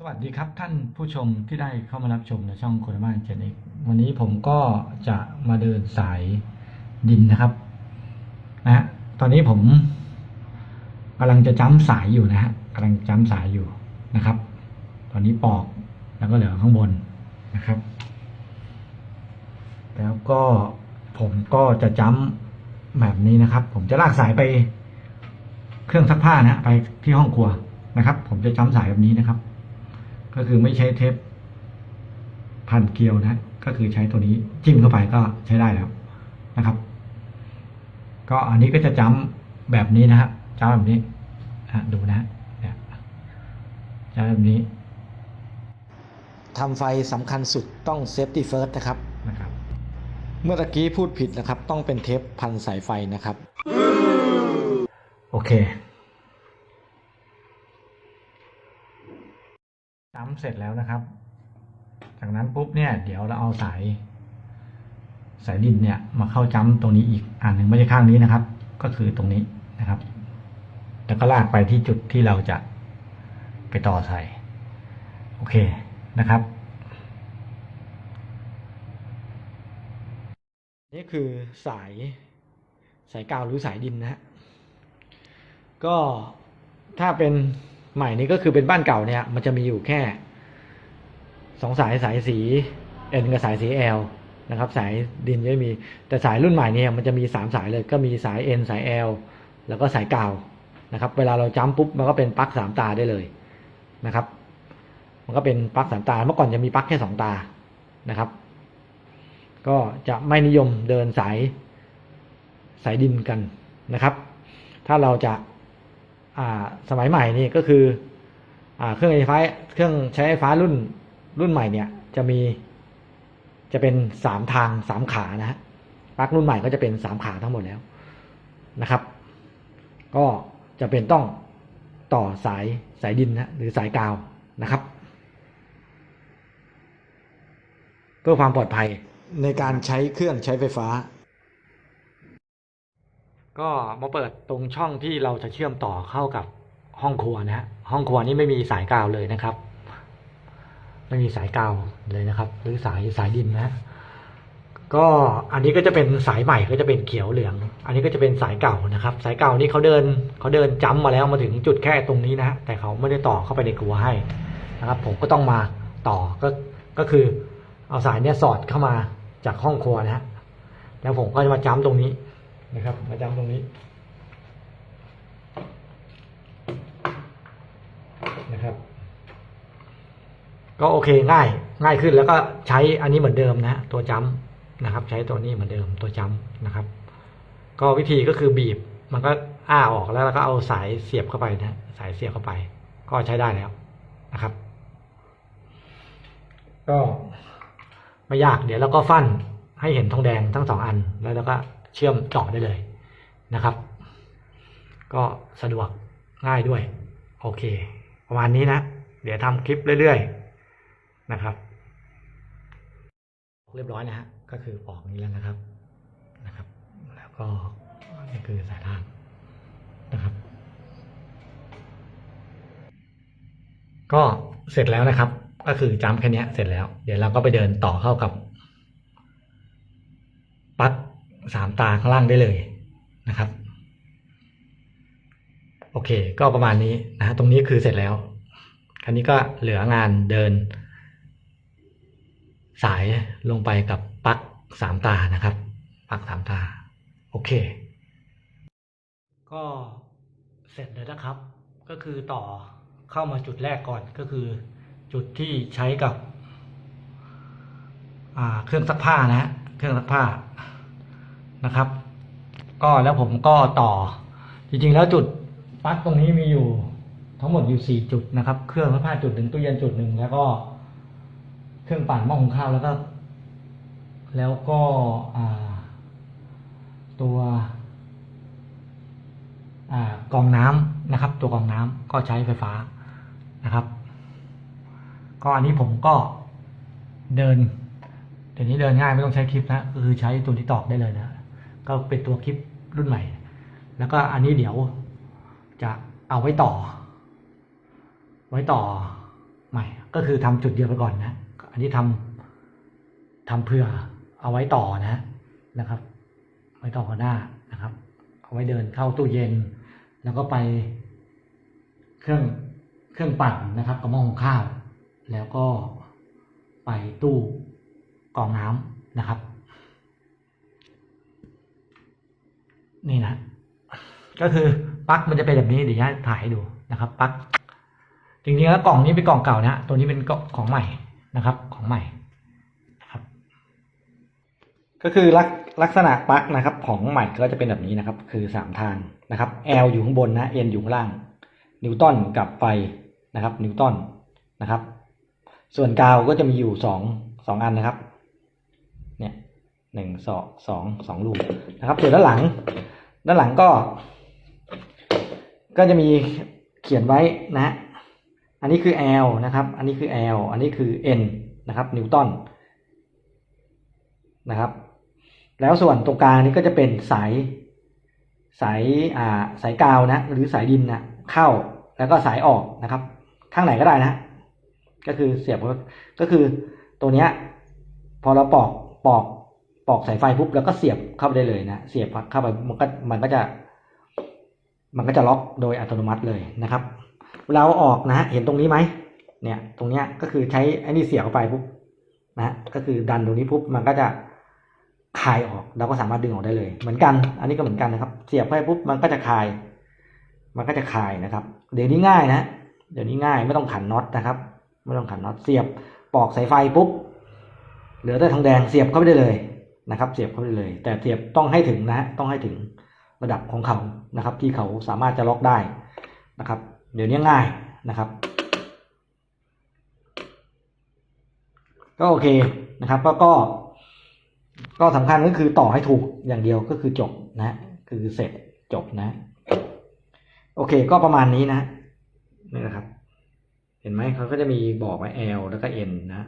สวัสดีครับท่านผู้ชมที่ได้เข้ามารับชมในช่องโคดบ้านเจนเอกวันนี้ผมก็จะมาเดินสายดินนะครับนะฮะตอนนี้ผมกำลังจะจ้ำสายอยู่นะฮะกำลังจ้ำสายอยู่นะครับ ตอนนี้ปอกแล้วก็เหลือข้างบนนะครับ แล้วก็ผมก็จะจ้ำแบบนี้นะครับ ผมจะลากสายไปเครื่องซักผ้านะฮะไปที่ห้องครัวนะครับ ผมจะจ้ำสายแบบนี้นะครับ ก็คือไม่ใช้เทปพันเกลียวนะ ก็คือใช้ตัวนี้จิ้มเข้าไปก็ใช้ได้แล้วนะครับ ก็อันนี้ก็จะจ้ำแบบนี้นะครับจ้ำแบบนี้นะดูนะเนี่ยจ้ำแบบนี้ทำไฟสำคัญสุดต้อง safety first นะครับนะครับ เมื่อตะกี้พูดผิดนะครับ ต้องเป็นเทปพันสายไฟนะครับ โอเคจ้ำ เสร็จแล้วนะครับ จากนั้นปุ๊บเนี่ย เดี๋ยวเราเอาสายสายดินเนี่ยมาเข้าจ้ำตรงนี้อีกอันหนึ่งไม่ใช่ข้างนี้นะครับ ก็คือตรงนี้นะครับ แล้วก็ลากไปที่จุดที่เราจะไปต่อสายโอเคนะครับ นี่คือสายสายกาวหรือสายดินนะฮะก็ถ้าเป็นใหม่นี้ก็คือเป็นบ้านเก่าเนี่ย มันจะมีอยู่แค่ สองสายสายสี N กับสายสี L นะครับสายดินจะไม่มี แต่สายรุ่นใหม่เนี่ยมันจะมีสามสายเลยก็มีสาย N สาย L แล้วก็สายกาวนะครับเวลาเราจ้ำปุ๊บมันก็เป็นปลั๊กสามตาได้เลยนะครับมันก็เป็นปลั๊กสามตาเมื่อก่อนจะมีปลั๊กแค่สองตานะครับ ก็จะไม่นิยมเดินสายสายดินกันนะครับ ถ้าเราจะอ่าสมัยใหม่นี่ก็คืออ่าเครื่องไฟฟ้าเครื่องใช้ไฟฟ้ารุ่น รุ่นใหม่เนี่ยจะมีจะเป็นสามทางสามขานะฮะปลั๊กรุ่นใหม่ก็จะเป็นสามขาทั้งหมดแล้วนะครับ ก็จะเป็นต้องต่อสายสายดินนะหรือสายกาวนะครับ เพื่อความปลอดภัยในการใช้เครื่องใช้ไฟฟ้า ก็มาเปิดตรงช่องที่เราจะเชื่อมต่อเข้ากับห้องครัวนะฮะห้องครัวนี่ไม่มีสายกาวเลยนะครับ ไม่มีสายกาวเลยนะครับ หรือสายสายดินนะก็อันนี้ก็จะเป็นสายใหม่ก็จะเป็นเขียวเหลือง อันนี้ก็จะเป็นสายเก่านะครับ สายเก่านี่เขาเดินเขาเดินจ้ำมาแล้วมาถึงจุดแค่ตรงนี้นะฮะแต่เขาไม่ได้ต่อเข้าไปในคัวให้นะครับ ผมก็ต้องมาต่อก็ก็คือเอาสายเนี้ยสอดเข้ามาจากห้องครัวนะฮะแล้วผมก็จะมาจ้ำตรงนี้นะครับ มาจ้ำตรงนี้นะครับ ก็โอเคง่ายง่ายขึ้นแล้วก็ใช้อันนี้เหมือนเดิมนะตัวจ้ำนะครับ ใช้ตัวนี้เหมือนเดิมตัวจ้ำนะครับ ก็วิธีก็คือบีบมันก็อ้าออกแล้วเราก็เอาสายเสียบเข้าไปนะสายเสียบเข้าไป ก็ใช้ได้แล้วนะครับ ก็ไม่ยากเดี๋ยวเราก็ฟันให้เห็นทองแดงทั้งสองอันแล้วเราก็เชื่อมต่อได้เลยนะครับ ก็สะดวกง่ายด้วย โอเค ประมาณนี้นะ เดี๋ยวทำคลิปเรื่อยๆ นะครับเรียบร้อยนะฮะก็คือปอกนี้แล้วนะครับนะครับ แล้วก็นี่คือสายล่างนะครับ ก็เสร็จแล้วนะครับ ก็คือจำแค่นี้เสร็จแล้ว เดี๋ยวเราก็ไปเดินต่อเข้ากับปลั๊กสามตาข้างล่างได้เลยนะครับ โอเค ก็ประมาณนี้นะฮะตรงนี้คือเสร็จแล้ว คราวนี้ก็เหลืองานเดิน สายลงไปกับปลั๊กสามตานะครับปลั๊กสามตา โอเค ก็เสร็จแล้วนะครับ ก็คือต่อเข้ามาจุดแรกก่อนก็คือ จุดที่ใช้กับเครื่องซักผ้านะฮะเครื่องซักผ้านะครับ ก็แล้วผมก็ต่อ จริงๆแล้วจุดปลั๊กตรงนี้มีอยู่ทั้งหมดอยู่สี่จุดนะครับ เครื่องซักผ้าจุดหนึ่งตู้เย็นจุดหนึ่งแล้วก็ เครื่องปั่นหม้อหุงข้าวแล้วก็ แล้วก็ตัวอกองน้ำนะครับ ตัวกองน้ำก็ใช้ไฟฟ้านะครับ ก็อันนี้ผมก็เดินเดี๋ยวนี้เดินง่ายไม่ต้องใช้คลิปนะก็คือใช้ตัวที่ตอกได้เลยนะก็เป็นตัวคลิปรุ่นใหม่ แล้วก็อันนี้เดี๋ยวจะเอาไว้ต่อ ไว้ต่อใหม่ ก็คือทำจุดเดียวไปก่อนนะ อันนี้ทำทำเพื่อเอาไว้ต่อนะนะครับ ไว้ต่อกันหน้านะครับ เอาไว้เดินเข้าตู้เย็น แล้วก็ไปเครื่องเครื่องปั่นนะครับกระหม้อหุงข้าว แล้วก็ไปตู้กรองน้ำนะครับ นี่นะ ก็คือปลั๊กมันจะเป็นแบบนี้เดี๋ยวจะถ่ายให้ดูนะครับปลั๊กจริงๆแล้วกล่องนี้เป็นกล่องเก่านะตัวนี้เป็นกล่องของใหม่ นะครับของใหม่นะครับ ก็คือลักลักษณะปลั๊กนะครับของใหม่ก็จะเป็นแบบนี้นะครับ คือสามทางนะครับ L อยู่ข้างบนนะ N อยู่ข้างล่าง นิวตันกับไฟนะครับ นิวตันนะครับ ส่วนกาวก็จะมีอยู่สองสองอันนะครับ เนี่ยหนึ่งสองสองสองลูกนะครับส่วนด้านหลัง ด้านหลังก็ ก็จะมีเขียนไว้นะ อันนี้คือ L นะครับ อันนี้คือ L อันนี้คือ N นะครับ นิวตันนะครับ แล้วส่วนตรงกลางนี้ก็จะเป็นสายสายอ่าสายกาวนะ หรือสายดินนะเข้าแล้วก็สายออกนะครับ ข้างไหนก็ได้นะ ก็คือเสียบก็ก็คือตัวเนี้ยพอเราปอกปอกปอกสายไฟปุ๊บแล้วก็เสียบเข้าไปได้เลยนะเสียบเข้าไปมันก็มันก็จะ มันก็จะล็อกโดยอัตโนมัติเลยนะครับ เวลาออกนะฮะเห็นตรงนี้ไหมเนี่ย ตรงเนี้ยก็คือใช้ไอ้นี่เสียบเข้าไปปุ๊บนะก็คือดันตรงนี้ปุ๊บมันก็จะคายออกเราก็สามารถดึงออกได้เลย เหมือนกัน อันนี้ก็เหมือนกันนะครับ เสียบเข้าไปปุ๊บมันก็จะคาย มันก็จะคายนะครับ เดี๋ยวนี้ง่ายนะ เดี๋ยวนี้ง่ายไม่ต้องขันน็อตนะครับ ไม่ต้องขันน็อตเสียบปอกสายไฟปุ๊บเหลือแต่ทองแดงเสียบเข้าไปได้เลยนะครับ เสียบเข้าไปได้เลย แต่เสียบต้องให้ถึงนะฮะต้องให้ถึงระดับของเขานะครับ ที่เขาสามารถจะล็อกได้นะครับ เดี๋ยวนี้ง่ายนะครับ ก็โอเคนะครับ ก็ก็ ก็สำคัญก็คือต่อให้ถูกอย่างเดียวก็คือจบนะ คือเสร็จจบนะ โอเค ก็ประมาณนี้นะนี่นะครับ เห็นไหมเขาก็จะมีบอกไว้ L แล้วก็ N นะ